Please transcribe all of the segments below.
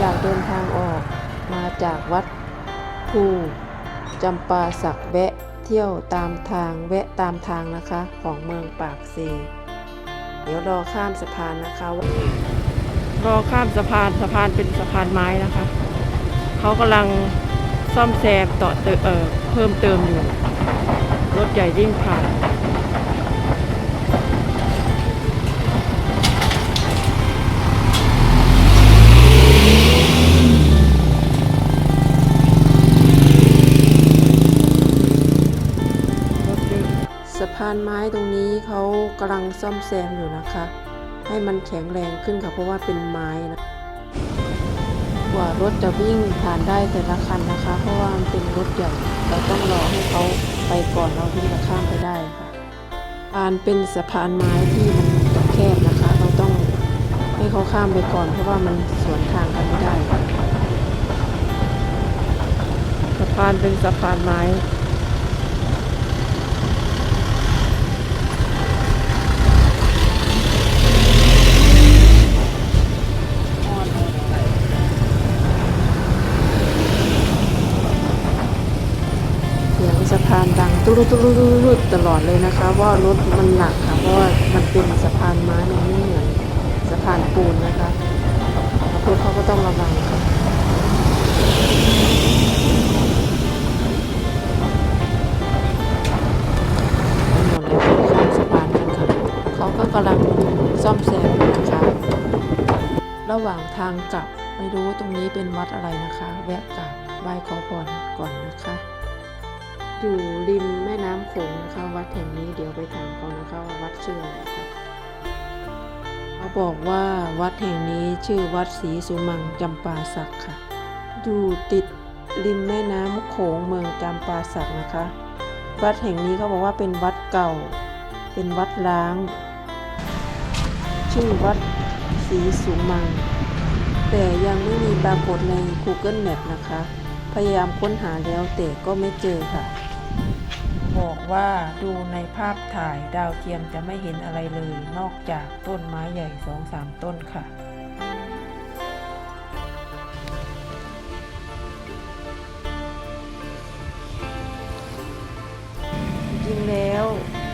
จากเดินทางออกมาจากวัดภูจำปาสักแวะเที่ยวตามทางแวะตามทางนะคะของเมืองปากเซเดี๋ยวรอข้ามสะพานนะคะ รอข้ามสะพานสะพานเป็นสะพานไม้นะคะ เขากำลังซ่อมแซมต่อเติมเเพิ่มเติมอยู่ รถใหญ่วิ่งผ่านานไม้ตรงนี้เขากำลังซ่อมแซมอยู่นะคะ ให้มันแข็งแรงขึ้นค่ะเพราะว่าเป็นไม้นะกว่ารถจะวิ่งผ่านได้แต่ละคันนะคะ เพราะว่ามันเป็นรถใหญ่เราต้องรอให้เขาไปก่อนเราถึงจะข้ามไปได้ค่ะการเป็นสะพานไม้ที่มันแคบนะคะ เราต้องให้เขาข้ามไปก่อน เพราะว่ามันสวนทางกันไม่ได้สะพานเป็นสะพานไม้ ตุ๊รุตุ๊รุตุ๊รุตลอดเลยนะคะว่ารถมันหนักค่ะเพราะว่ามันเป็นสะพานไม้มันไม่เหมือนสะพานปูนนะคะรถเขาก็ต้องระวังค่ะถนนแล้วก็ข้ามสะพานกันค่ะเขาก็กำลังซ่อมแซมอยู่นะคะ ระหว่างทางกลับไม่รู้ตรงนี้เป็นวัดอะไรนะคะ แวะกลับไหว้ขอพรก่อนนะคะ อยู่ริมแม่น้ำโขงนะคะวัดแห่งนี้เดี๋ยวไปถามเขานะคะว่าวัดชื่ออะไรคะเขาบอกว่าวัดแห่งนี้ชื่อวัดศรีสุมังจำปาสักค่ะ อยู่ติดริมแม่น้ำโขงเมืองจำปาสักนะคะ วัดแห่งนี้เขาบอกว่าเป็นวัดเก่า เป็นวัดล้าง ชื่อวัดศรีสุมัง แต่ยังไม่มีปรากฏใน Google Map นะคะ พยายามค้นหาแล้วแต่ก็ไม่เจอค่ะ บอกว่าดูในภาพถ่ายดาวเทียมจะไม่เห็นอะไรเลย นอกจากต้นไม้ใหญ่สองสามต้นค่ะ จริงแล้ว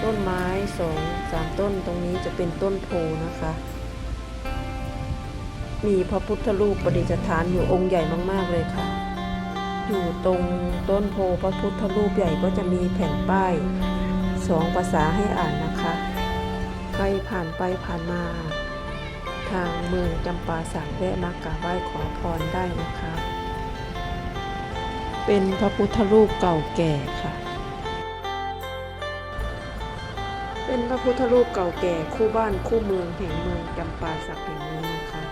ต้นไม้สองสามต้นตรงนี้จะเป็นต้นโพนะคะ มีพระพุทธรูปประดิษฐานอยู่องค์ใหญ่มาก ๆ เลยค่ะ อยู่ตรงต้นโพพระพุทธรูปใหญ่ก็จะมีแผ่นป้ายสองภาษาให้อ่านนะคะ ใครผ่านไปผ่านมา ทางเมืองจำปาสักแวะมากราบไหว้ขอพรได้นะคะ เป็นพระพุทธรูปเก่าแก่ค่ะ เป็นพระพุทธรูปเก่าแก่คู่บ้านคู่เมืองแห่งเมืองจำปาสักแห่งนี้นะคะ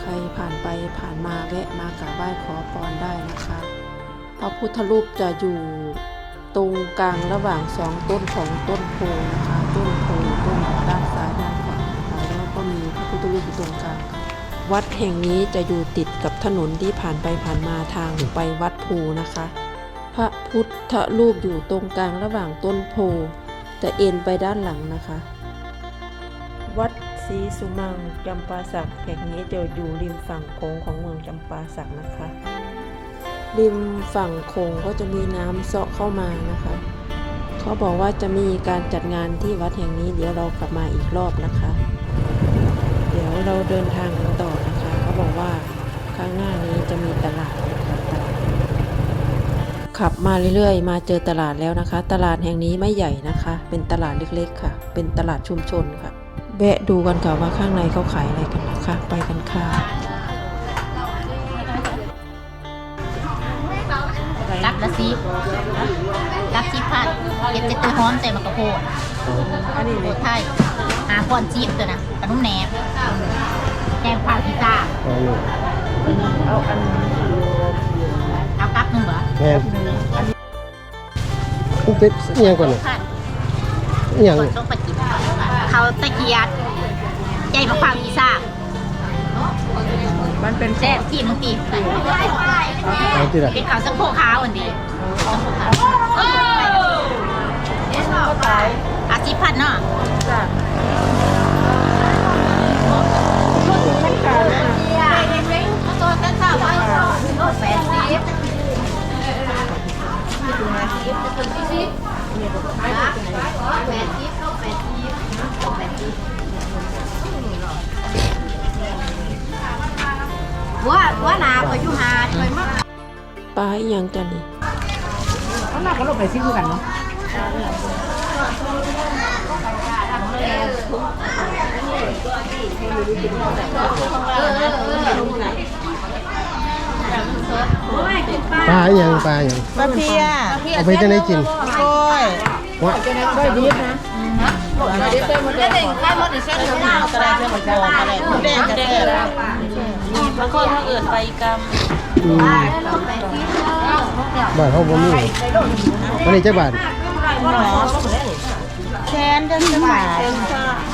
ใครผ่านไปผ่านมาแวะมากราบไหว้ขอพรได้นะคะ ระพุทธรูปจะอยู่ตรงกลางระหว่างสองต้นของต้นโพนะคะต้นโพต้นด้านซ้ายด้านขวานะคะแล้วก็มีพระพุทธรูปอยู่ตรงกลางค่ะวัดแห่งนี้จะอยู่ติดกับถนนที่ผ่านไปผ่านมาทางไปวัดภูนะคะ พระพุทธรูปอยู่ตรงกลางระหว่างต้นโพจะเอ็นไปด้านหลังนะคะ วัดศรีสุมังจำปาสักแห่งนี้จะอยู่ริมฝั่งโขงของเมืองจำปาสักนะคะ ริมฝั่งโขงก็จะมีน้ำเซาะเข้ามานะคะ เขาบอกว่าจะมีการจัดงานที่วัดแห่งนี้ เดี๋ยวเรากลับมาอีกรอบนะคะ เดี๋ยวเราเดินทางกันต่อนะคะ เขาบอกว่าข้างหน้านี้จะมีตลาดนะคะตลาดขับมาเรื่อยๆ มาเจอตลาดแล้วนะคะ ตลาดแห่งนี้ไม่ใหญ่นะคะ เป็นตลาดเล็กๆ ค่ะ เป็นตลาดชุมชนค่ะแวะดูกันค่ะว่าข้างในเขาขายอะไรกันนะคะ ไปกันค่ะ รับละสิรับสิพัดเก็บเจ็ดตัวฮ้อนแต่มากระโพดอันนี้โพเลยดไทยหาก่อนจีบตัวนะขนมแหนมแกงผักพิซซ่าเอาอันเอากับหนึ่งเหรอแม่นมันเป็นอิหยังก่อนน่ะพัดอิหยังก่อนต้องไปกินเขาตะเกียดใจมะพร้าวพิซซ่า มันเป็นแซ่บที่มึงตีเอาที่ละเป็นข้าวสังโคขาวอันดีสังโคขาวอาชีพพัดเนาะจ้ะโซนกันเศร้าแปดสิบ ปลาอีหยังจันนี่เขาหนักก็ลงไปซิคือกันเนาะปลาอีหยังปลาอีหยังปลาเพียเอาไปจะได้กินก้อยวะก้อยดิบนะก้อยดิบเต้มดแดงก้อยมดแดงเส้นเหลืองกระไรเส้นหมดแดงกระไรมดแดงกระแดงนี่ บางคนเขาเอื่นไปกำอืมบาทเขาบ่มีอันนี้จักบาทหมอแชนจังสมาแชน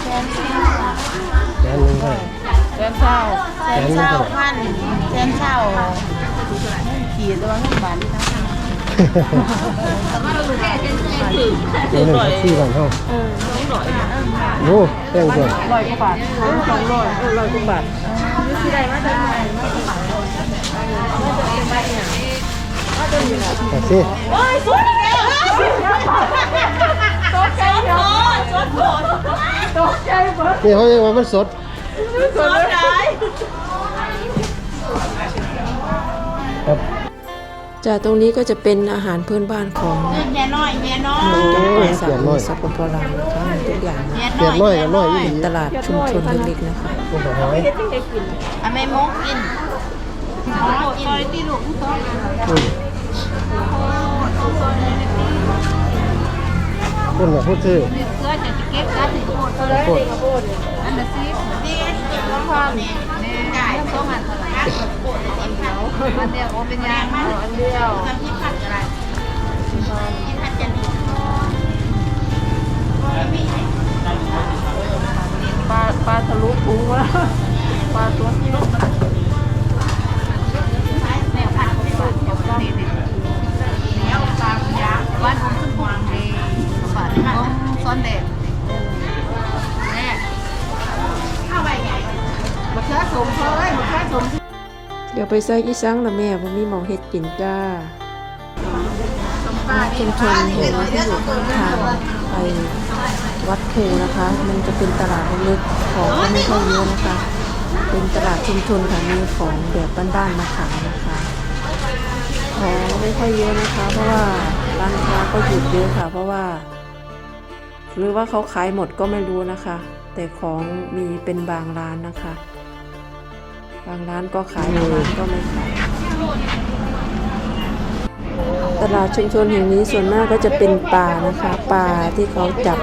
แชนแสนหนึงเท่าไหร่แชนเศร้าแชนเศร้าพันแชนเศร้าขีดตัวเงินบาทนี่นะเดี๋ยวหนึ่งแท็กซี่ก่อนเท่าโอ้แพงจังร้อยกว่าบาทสองร้อยร้อยกว่าบาท แท็กซี่โอ้ยสุดอีกแล้วตกใจโหดสุดโหดตกใจเบิดนี่เขาเรียกว่ามันสดสุดใจครับจากตรงนี้ก็จะเป็นอาหารพื้นบ้านของแย่น้อยแย่น้อยโอ้จังหวัยดสเปลี่ยนน้อยสปปลาวนะคะมีทุกอย่างนะแย่เปลี่ยนน้อยกันน้อยอีหลีตลาดชุมชนเล็กๆนะคะ มันก็หอยอะไม่มกกินมกกินที่ลูกอืมคนน่ะพูดชื่อเพื่อจะเก็บการถึงโคตรโคตรอันนั้นสินี่เก็บแล้วพอนี่นี่จ่ายต้องอันเท่าไหร่อันเดียวโอเป็นยางมากอันเดียวทำที่ผัดอะไร ขือสมเฮ้ยมะเขือสมเดี๋ยวไปใส่อีสังละแม่บ่มีหมองเฮ็ดกินจ้าชุมชนเห็นว่าที่อยู่ข้างทางไปวัดภูนะคะ มันจะเป็นตลาดเล็กๆของก็ไม่ค่อยเยอะนะคะ เป็นตลาดชุมชนค่ะมีของแบบบ้านๆมาขายนะคะของไม่ค่อยเยอะนะคะ เพราะว่าร้านค้าก็หยุดเยอะค่ะ เพราะว่า หรือว่าเขาขายหมดก็ไม่รู้นะคะ แต่ของมีเป็นบางร้านนะคะ บางร้านก็ขายบางร้านก็ไม่ขาย ตลาดชุมชนแห่งนี้ส่วนมากก็จะเป็นปลานะคะ ปลาที่เขาจับ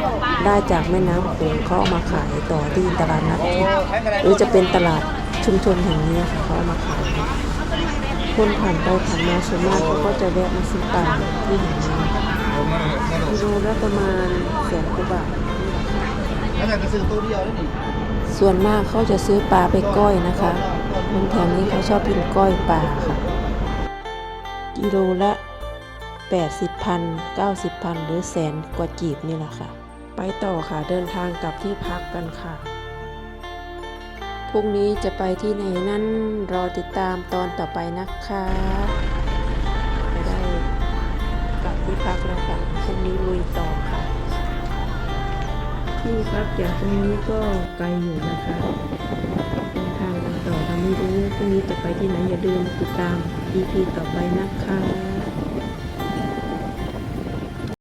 ได้จากแม่น้ำโขงเขาเอามาขายต่อที่ตลาดนัดทิพย์หรือจะเป็นตลาดชุมชนแห่งนี้ค่ะเขาเอามาขายคนผ่านไปผ่านมาส่วนมากเขาก็จะแวะมาซื้อปลาที่แห่งนี้กิโลละประมาณแสนกว่าบาทแล้วแต่ก็ซื้อตัวเดียวนี่ส่วนมากเขาจะซื้อปลาไปก้อยนะคะ คนแถวนี้เขาชอบกินก้อยปลาค่ะ กิโลละ 80พัน90พันหรือแสนกว่ากีบนี่แหละค่ะ ไปต่อค่ะเดินทางกลับที่พักกันค่ะ พรุ่งนี้จะไปที่ไหนนั้นรอติดตามตอนต่อไปนะคะไม่ได้กลับที่พักแล้วค่ะพรุ่งนี้ลุยต่อค่ะที่พักจากตรงนี้ก็ไกลอยู่นะคะ ทางกันต่อทำไม่รู้พรุ่งนี้จะไปที่ไหนอย่าลืมติดตาม EP ต่อไปนะคะ